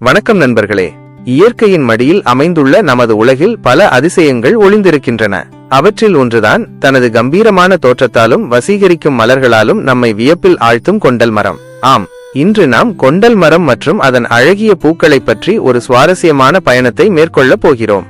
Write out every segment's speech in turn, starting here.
வணக்கம் நண்பர்களே. இயற்கையின் மடியில் அமைந்துள்ள நமது உலகில் பல அதிசயங்கள் ஒளிந்திருக்கின்றன. அவற்றில் ஒன்றுதான் தனது கம்பீரமான தோற்றத்தாலும் வசீகரிக்கும் மலர்களாலும் நம்மை வியப்பில் ஆழ்த்தும் கொண்டல் மரம். ஆம் இன்று நாம் கொண்டல் மரம் மற்றும் அதன் அழகிய பூக்களைப் பற்றி ஒரு சுவாரஸ்யமான பயணத்தை மேற்கொள்ளப் போகிறோம்.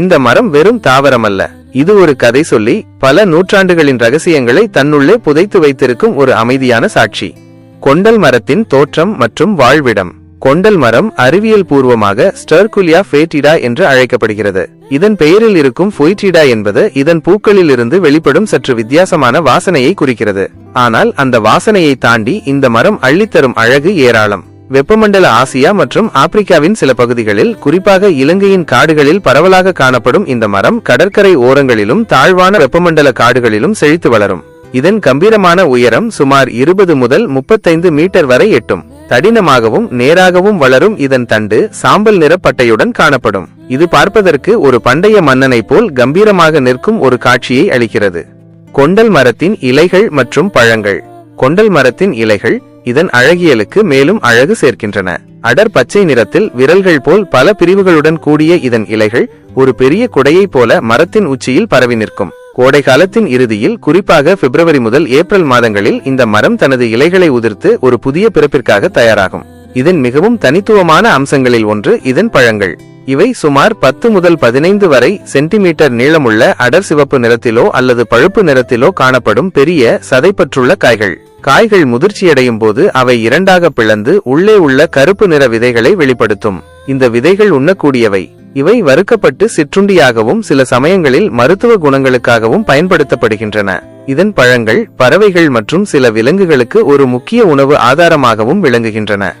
இந்த மரம் வெறும் தாவரமல்ல. இது ஒரு கதை சொல்லி பல நூற்றாண்டுகளின் ரகசியங்களை தன்னுள்ளே புதைத்து வைத்திருக்கும் ஒரு அமைதியான சாட்சி. கொண்டல் மரத்தின் தோற்றம் மற்றும் வாழ்விடம். கொண்டல் மரம் அறிவியல் பூர்வமாக ஸ்டர்குலியா ஃபேட்டிடா என்று அழைக்கப்படுகிறது. இதன் பெயரில் இருக்கும் ஃபொய்டிடா என்பது இதன் பூக்களில் இருந்து வெளிப்படும் சற்று வித்தியாசமான வாசனையை குறிக்கிறது. ஆனால் அந்த வாசனையை தாண்டி இந்த மரம் அள்ளித்தரும் அழகு ஏராளம். வெப்பமண்டல ஆசியா மற்றும் ஆப்பிரிக்காவின் சில பகுதிகளில் குறிப்பாக இலங்கையின் காடுகளில் பரவலாக காணப்படும் இந்த மரம் கடற்கரை ஓரங்களிலும் தாழ்வான வெப்பமண்டல காடுகளிலும் செழித்து வளரும். இதன் கம்பீரமான உயரம் சுமார் இருபது முதல் முப்பத்தைந்து மீட்டர் வரை எட்டும். தடினமாகவும் நேராகவும் வளரும் இதன் தண்டு சாம்பல் நிற பட்டையுடன் காணப்படும். இது பார்ப்பதற்கு ஒரு பண்டைய மன்னனை போல் கம்பீரமாக நிற்கும் ஒரு காட்சியை அளிக்கிறது. கொண்டல் மரத்தின் இலைகள் மற்றும் பழங்கள். கொண்டல் மரத்தின் இலைகள் இதன் அழகியலுக்கு மேலும் அழகு சேர்க்கின்றன. அடர் பச்சை நிறத்தில் விரல்கள் போல் பல பிரிவுகளுடன் கூடிய இதன் இலைகள் ஒரு பெரிய குடையைப் போல மரத்தின் உச்சியில் பரவி நிற்கும். கோடை காலத்தின் இறுதியில் குறிப்பாக பிப்ரவரி முதல் ஏப்ரல் மாதங்களில் இந்த மரம் தனது இலைகளை உதிர்த்து ஒரு புதிய பிறப்பிற்காக தயாராகும். இதன் மிகவும் தனித்துவமான அம்சங்களில் ஒன்று இதன் பழங்கள். இவை சுமார் பத்து முதல் பதினைந்து வரை சென்டிமீட்டர் நீளமுள்ள அடர் சிவப்பு நிறத்திலோ அல்லது பழுப்பு நிறத்திலோ காணப்படும் பெரிய சதைப்பற்றுள்ள காய்கள். காய்கள் முதிர்ச்சியடையும் போது அவை இரண்டாக பிளந்து உள்ளே உள்ள கருப்பு நிற விதைகளை வெளிப்படுத்தும். இந்த விதைகள் உண்ணக்கூடியவை. இவை வறுக்கப்பட்டு சிற்றுண்டியாகவும் சில சமயங்களில் மருத்துவ குணங்களுக்காகவும் பயன்படுத்தப்படுகின்றன. இதன் பழங்கள் பறவைகள் மற்றும் சில விலங்குகளுக்கு ஒரு முக்கிய உணவு ஆதாரமாகவும் விளங்குகின்றன.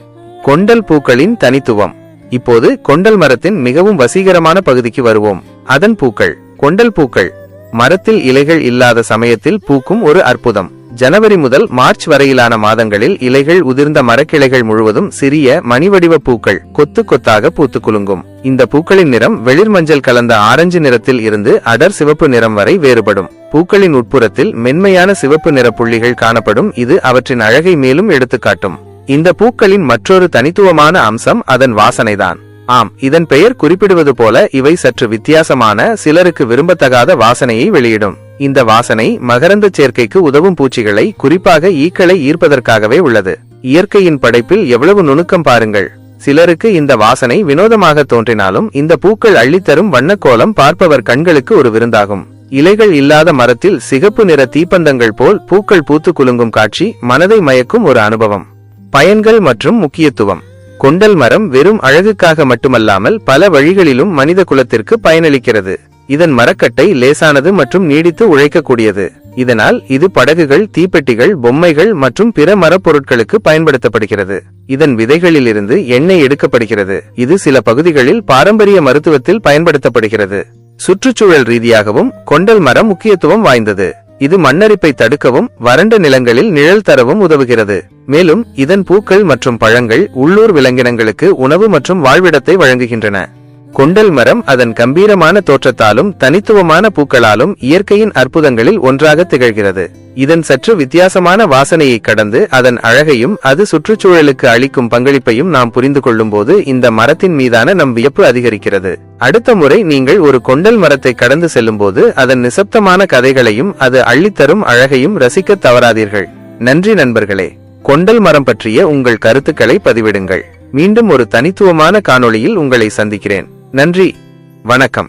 கொண்டல் பூக்களின் தனித்துவம். இப்போது கொண்டல் மரத்தின் மிகவும் வசீகரமான பகுதிக்கு வருவோம். அதன் பூக்கள். கொண்டல் பூக்கள். மரத்தில் இலைகள் இல்லாத சமயத்தில் பூக்கும் ஒரு அற்புதம். ஜனவரி முதல் மார்ச் வரையிலான மாதங்களில் இலைகள் உதிர்ந்த மரக்கிளைகள் முழுவதும் சிறிய மணிவடிவ பூக்கள் கொத்து கொத்தாக பூத்து குலுங்கும். இந்த பூக்களின் நிறம் வெளிர் மஞ்சள் கலந்த ஆரஞ்சு நிறத்தில் இருந்து அடர் சிவப்பு நிறம் வரை வேறுபடும். பூக்களின் உட்புறத்தில் மென்மையான சிவப்பு நிற புள்ளிகள் காணப்படும். இது அவற்றின் அழகை மேலும் எடுத்துக்காட்டும். இந்த பூக்களின் மற்றொரு தனித்துவமான அம்சம் அதன் வாசனைதான். ஆம் இதன் பெயர் குறிப்பிடுவது போல இவை சற்று வித்தியாசமான சிலருக்கு விரும்பத்தகாத வாசனையை வெளியிடும். இந்த வாசனை மகரந்த சேர்க்கைக்கு உதவும் பூச்சிகளை குறிப்பாக ஈக்களை ஈர்ப்பதற்காகவே உள்ளது. இயற்கையின் படைப்பில் எவ்வளவு நுணுக்கம் பாருங்கள். சிலருக்கு இந்த வாசனை வினோதமாக தோன்றினாலும் இந்த பூக்கள் அள்ளித்தரும் வண்ணக்கோலம் பார்ப்பவர் கண்களுக்கு ஒரு விருந்தாகும். இலைகள் இல்லாத மரத்தில் சிகப்பு நிற தீப்பந்தங்கள் போல் பூக்கள் பூத்து குலுங்கும் காட்சி மனதை மயக்கும் ஒரு அனுபவம். பயன்கள் மற்றும் முக்கியத்துவம். கொண்டல் மரம் வெறும் அழகுக்காக மட்டுமல்லாமல் பல வழிகளிலும் மனித குலத்திற்கு பயனளிக்கிறது. இதன் மரக்கட்டை லேசானது மற்றும் நீடித்து உழைக்கக்கூடியது. இதனால் இது படகுகள் தீப்பெட்டிகள் பொம்மைகள் மற்றும் பிற மரப்பொருட்களுக்கு பயன்படுத்தப்படுகிறது. இதன் விதைகளிலிருந்து எண்ணெய் எடுக்கப்படுகிறது. இது சில பகுதிகளில் பாரம்பரிய மருத்துவத்தில் பயன்படுத்தப்படுகிறது. சுற்றுச்சூழல் ரீதியாகவும் கொண்டல் மரம் முக்கியத்துவம் வாய்ந்தது. இது மண்ணரிப்பை தடுக்கவும் வறண்ட நிலங்களில் நிழல் தரவும் உதவுகிறது. மேலும் இதன் பூக்கள் மற்றும் பழங்கள் உள்ளூர் விலங்கினங்களுக்கு உணவு மற்றும் வாழ்விடத்தை வழங்குகின்றன. கொண்டல் மரம் அதன் கம்பீரமான தோற்றத்தாலும் தனித்துவமான பூக்களாலும் இயற்கையின் அற்புதங்களில் ஒன்றாக திகழ்கிறது. இதன் சற்று வித்தியாசமான வாசனையை கடந்து அதன் அழகையும் அது சுற்றுச்சூழலுக்கு அளிக்கும் பங்களிப்பையும் நாம் புரிந்து கொள்ளும் போது இந்த மரத்தின் மீதான நம் வியப்பு அதிகரிக்கிறது. அடுத்த முறை நீங்கள் ஒரு கொண்டல் மரத்தை கடந்து செல்லும் போது அதன் நிசப்தமான கதைகளையும் அது அள்ளித்தரும் அழகையும் ரசிக்க தவறாதீர்கள். நன்றி நண்பர்களே. கொண்டல் மரம் பற்றிய உங்கள் கருத்துக்களை பதிவிடுங்கள். மீண்டும் ஒரு தனித்துவமான காணொளியில் உங்களை சந்திக்கிறேன். நன்றி வணக்கம்.